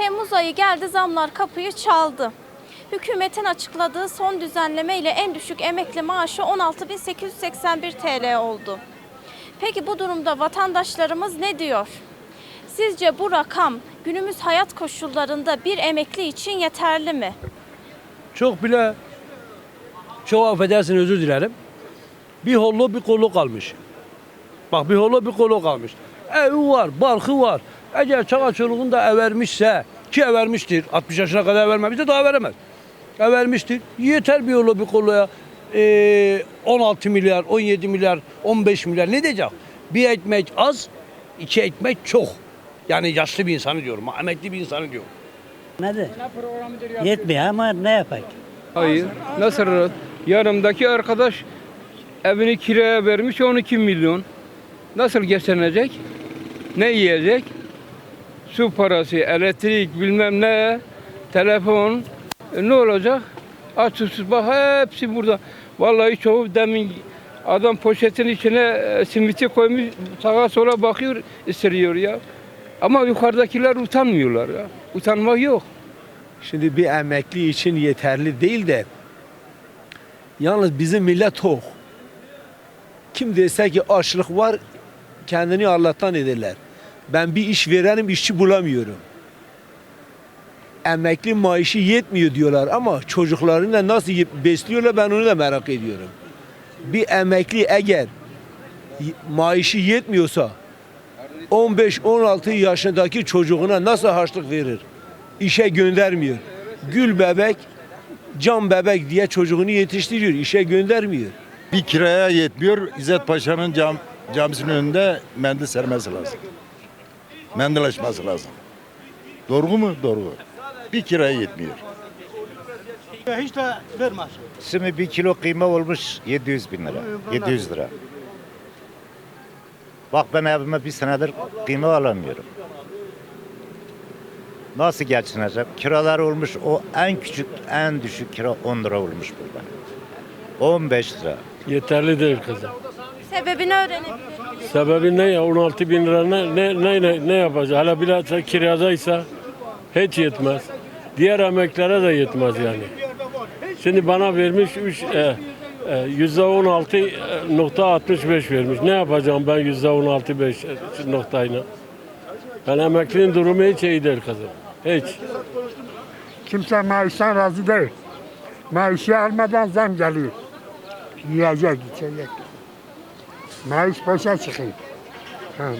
Temmuz ayı geldi zamlar kapıyı çaldı. Hükümetin açıkladığı son düzenleme ile en düşük emekli maaşı 16.881 TL oldu. Peki bu durumda vatandaşlarımız ne diyor? Sizce bu rakam günümüz hayat koşullarında bir emekli için yeterli mi? Çok bile çok affedersin özür dilerim. Bir hollo bir kolu kalmış. Bak bir hollo bir kolu kalmış. Evi var, barkı var. Eğer çağa çoluğun da evermişse ki evermiştir. 60 yaşına kadar vermemişse daha veremez. Evermiştir. Yeter bir hollo bir koluya. Ee, 16 milyar, 17 milyar, 15 milyar ne diyecek? Bir ekmek az, iki ekmek çok. Yani yaşlı bir insanı diyorum, emekli bir insanı diyorum. Nedir? Yetmiyor ama ne yapayım? Hayır. Nasıl? Yanımdaki arkadaş evini kiraya vermiş 12 milyon. Nasıl geçinecek? Ne yiyecek? Su parası, elektrik bilmem ne, telefon. E, ne olacak? Aç susuz bak hepsi burada. Vallahi çoğu demin adam poşetin içine e, simiti koymuş sağa sola bakıyor ısırıyor ya. Ama yukarıdakiler utanmıyorlar ya. Utanmak yok. Şimdi bir emekli için yeterli değil de yalnız bizim millet tok. Kim dese ki açlık var kendini Allah'tan ederler. Ben bir iş verenim işçi bulamıyorum. Emekli maaşı yetmiyor diyorlar ama çocuklarını da nasıl besliyorlar ben onu da merak ediyorum. Bir emekli eğer maaşı yetmiyorsa 15-16 yaşındaki çocuğuna nasıl harçlık verir? İşe göndermiyor. Gül bebek, can bebek diye çocuğunu yetiştiriyor. işe göndermiyor. Bir kiraya yetmiyor. İzzet Paşa'nın cam, camisinin önünde mendil sermesi lazım. Mendil açması lazım. Doğru mu? Doğru. Bir kiraya yetmiyor. Şimdi bir kilo kıyma olmuş 700 bin lira. 700 lira. Bak ben evime bir senedir kıyma alamıyorum. Nasıl geçineceğim? Kiralar olmuş o en küçük en düşük kira 10 lira olmuş burada. 15 lira. Yeterli değil kızım. Sebebini öğrenebilir Sebebi ne ya? 16 bin lira ne, ne, ne, ne, ne yapacak? Hala bilhassa kiradaysa hiç yetmez. Diğer emeklere de yetmez yani. Şimdi bana vermiş 3 e, e, yüzde 16 e, nokta 65 vermiş. Ne yapacağım ben yüzde 16 5 noktayla? Ben emeklinin durumu hiç iyi değil kızım. Hiç. Kimse maaştan razı değil. Maaşı almadan zam geliyor. Yiyecek, içecek. Boşa çıkıyor. Ha,